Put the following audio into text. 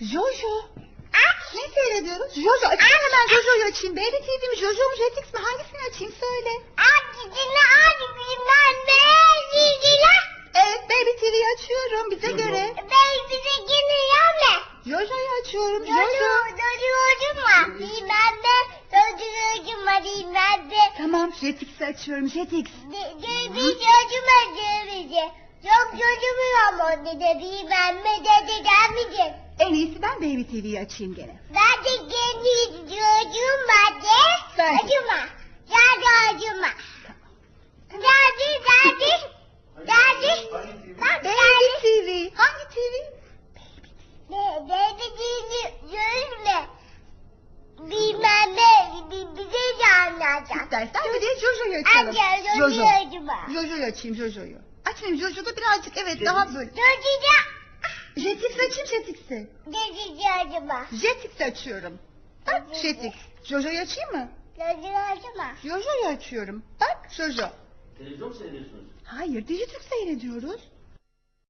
Jojo. Aç. Ne seyrediyoruz? Jojo. Açayım hemen Jojo'yu açayım. Baby TV mi Jojo mu Jetix mi? Hangisini açayım söyle. Bilmem ne dizini. Evet Baby TV'yi açıyorum bize göre. Ben bize geliyor mu? Jojo'yu açıyorum. Jojo. çocuğum var. Bilmem ne. Çocuğum var bilmem ne. Tamam Jetix'i açıyorum Jetix. Bir çocuğum var bize. Çok çocuğum ama dedi bilmem ne dedi demeyecek. Baby TV'yi açayım gene. Ben de kendi çocuğum var de. Ben. Acıma. Geldi acıma. Geldi geldi. Geldi. Bak Baby geldi. TV. Hangi TV? Ne dediğini görme. Bilmem ne bi- bize de anlatacak. İstersen bir de Jojo'yu açalım. Anne Jojo. çocuğuma. Jojo'yu açayım Jojo'yu. Açmayayım Jojo'da birazcık evet daha böyle. Çocuğuma. Jetix açayım Jetix'i. Dedi çocuğuma. Jetix açıyorum. Bak Jetix. Jojo'yu açayım mı? Çocuğuma. Jojo'yu açıyorum. Bak Jojo. Televizyon mu seyrediyorsunuz? Hayır Dijitürk seyrediyoruz.